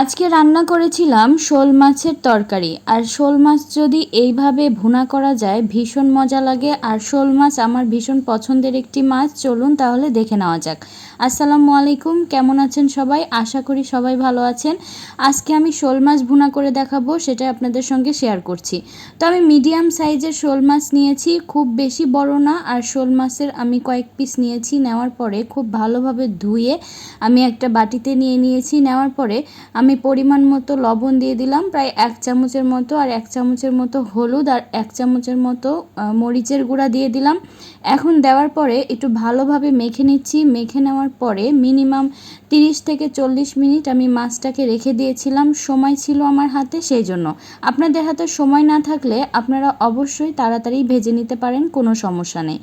আজকে রান্না করেছিলাম শোল মাছের তরকারি। আর শোল মাছ যদি এইভাবে ভুনা করা যায়, ভীষণ মজা লাগে। আর শোল মাছ আমার ভীষণ পছন্দের একটি মাছ। চলুন তাহলে দেখে নেওয়া যাক। আসসালামু আলাইকুম, কেমন আছেন সবাই? আশা করি সবাই ভালো আছেন। আজকে আমি শোল মাছ ভুনা করে দেখাবো, সেটা আপনাদের সঙ্গে শেয়ার করছি। তো আমি মিডিয়াম সাইজের শোল মাছ নিয়েছি, খুব বেশি বড় না। আর শোল মাছের আমি কয়েক পিস নিয়েছি, নেওয়ার পরে খুব ভালোভাবে ধুয়ে আমি একটা বাটিতে নিয়ে নিয়েছি। নেওয়ার পরে আমি পরিমাণ মতো লবণ দিয়ে দিলাম প্রায় এক চামচের মতো আর এক চামচের মতো হলুদ আর এক চামচের মতো মরিচের গুঁড়া দিয়ে দিলাম। এখন দেওয়ার পরে একটু ভালোভাবে মেখে নিচ্ছি। মেখে নেওয়ার পরে মিনিমাম তিরিশ থেকে চল্লিশ মিনিট আমি মাছটাকে রেখে দিয়েছিলাম। সময় ছিল আমার হাতে সেই জন্য। আপনাদের হাতে সময় না থাকলে আপনারা অবশ্যই তাড়াতাড়ি ভেজে নিতে পারেন কোনো সমস্যা নেই।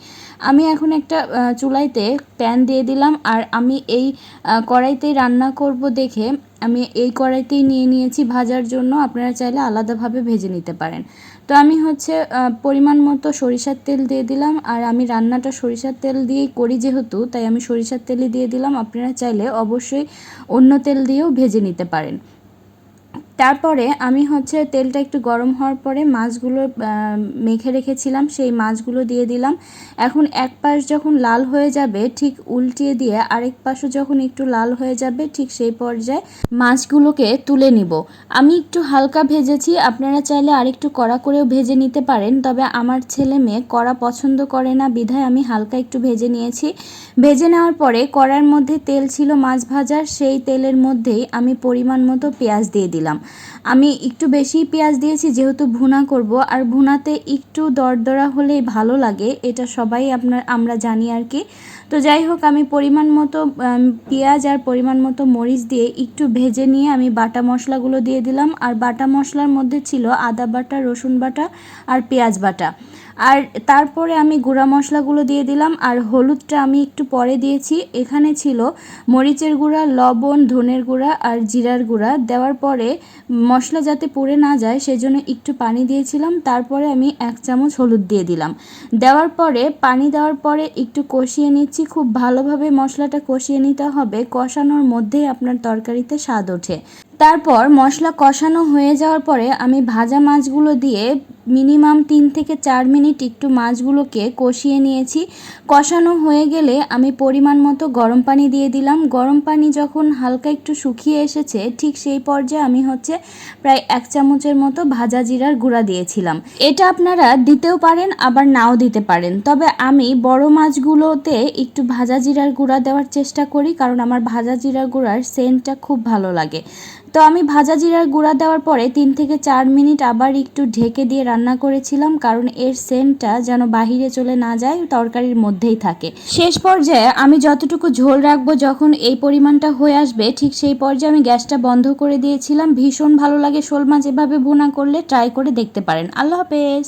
আমি এখন একটা চুলাইতে প্যান দিয়ে দিলাম আর আমি এই আহ, কড়াইতেই রান্না করব দেখে আমি এই কড়াইতেই নিয়ে নিয়েছি ভাজার জন্য। আপনারা চাইলে আলাদাভাবে ভেজে নিতে পারেন। তো আমি হচ্ছে পরিমাণ মতো সরিষার তেল দিয়ে দিলাম। আর আমি রান্নাটা সরিষার তেল দিয়েই করি যেহেতু, তাই আমি সরিষার তেলই দিয়ে দিলাম। আপনারা চাইলে অবশ্যই অন্য তেল দিয়েও ভেজে নিতে পারেন। তারপরে আমি হচ্ছে তেলটা একটু গরম হওয়ার পরে মাছগুলো মেখে রেখেছিলাম, সেই মাছগুলো দিয়ে দিলাম। এখন এক পাশ যখন লাল হয়ে যাবে, ঠিক উল্টিয়ে দিয়ে আরেক পাশও যখন একটু লাল হয়ে যাবে, ঠিক সেই পর্যায়ে মাছগুলোকে তুলে নিব। আমি একটু হালকা ভেজেছি, আপনারা চাইলে আরেকটু কড়া করেও ভেজে নিতে পারেন, তবে আমার ছেলে মেয়ে কড়া পছন্দ করে না, বিধায় আমি হালকা একটু ভেজে নিয়েছি। ভেজে নেওয়ার পরে কড়ার মধ্যে তেল ছিল মাছ ভাজার, সেই তেলের মধ্যেই আমি পরিমাণ মতো পেঁয়াজ দিয়ে দিলাম। আমি একটু বেশি পেঁয়াজ দিয়েছি, যেহেতু ভুনা করব। আর ভুনাতে একটু দরদরা হলেই ভালো লাগে, এটা সবাই আপনার, আমরা জানি আর কি। তো যাই হোক, আমি পরিমাণ মতো পেঁয়াজ আর পরিমাণ মতো মরিচ দিয়ে একটু ভেজে নিয়ে আমি বাটা মশলাগুলো দিয়ে দিলাম। আর বাটা মশলার মধ্যে ছিল আদা বাটা, রসুন বাটা আর পেঁয়াজ বাটা। আর তারপরে আমি গুঁড়া মশলাগুলো দিয়ে দিলাম, আর হলুদটা আমি একটু পরে দিয়েছি। এখানে ছিল মরিচের গুঁড়া, লবণ, ধনের গুঁড়া আর জিরার গুঁড়া। দেওয়ার পরে মশলা যাতে পুড়ে না যায় সেজন্য একটু পানি দিয়েছিলাম, তারপরে আমি এক চামচ হলুদ দিয়ে দিলাম। দেওয়ার পরে, পানি দেওয়ার পরে একটু কষিয়ে নিচ্ছি। খুব ভালোভাবে মশলাটা কষিয়ে নিতে হবে। কষানোর মধ্যেই আপনার তরকারিতে স্বাদ ওঠে। তারপর মশলা কষানো হয়ে যাওয়ার পরে আমি ভাজা মাছগুলো দিয়ে মিনিমাম তিন থেকে চার মিনিট একটু মাছগুলোকে কষিয়ে নিয়েছি। কষানো হয়ে গেলে আমি পরিমাণ মতো গরম পানি দিয়ে দিলাম। গরম পানি যখন হালকা একটু শুকিয়ে এসেছে, ঠিক সেই পর্যায়ে আমি হচ্ছে প্রায় এক চামচের মতো ভাজা জিরার গুঁড়া দিয়েছিলাম। এটা আপনারা দিতেও পারেন, আবার নাও দিতে পারেন। তবে আমি বড় মাছগুলোতে একটু ভাজা জিরার গুঁড়া দেওয়ার চেষ্টা করি, কারণ আমার ভাজা জিরার গুঁড়ার সেন্টটা খুব ভালো লাগে। তো আমি ভাজা জিরার গুঁড়া দেওয়ার পরে তিন থেকে চার মিনিট আবার একটু ঢেকে দিয়ে রান্না করেছিলাম, কারণ এর সেন্টটা যেন বাহিরে চলে না যায়, তরকারির মধ্যেই থাকে। শেষ পর্যায়ে আমি যতটুকু ঝোল রাখব যখন এই পরিমাণটা হয়ে আসবে, ঠিক সেই পর্যায়ে আমি গ্যাসটা বন্ধ করে দিয়েছিলাম। ভীষণ ভালো লাগে শোল মাছ এভাবে বোনা করলে, ট্রাই করে দেখতে পারেন। আল্লাহ হাফেজ।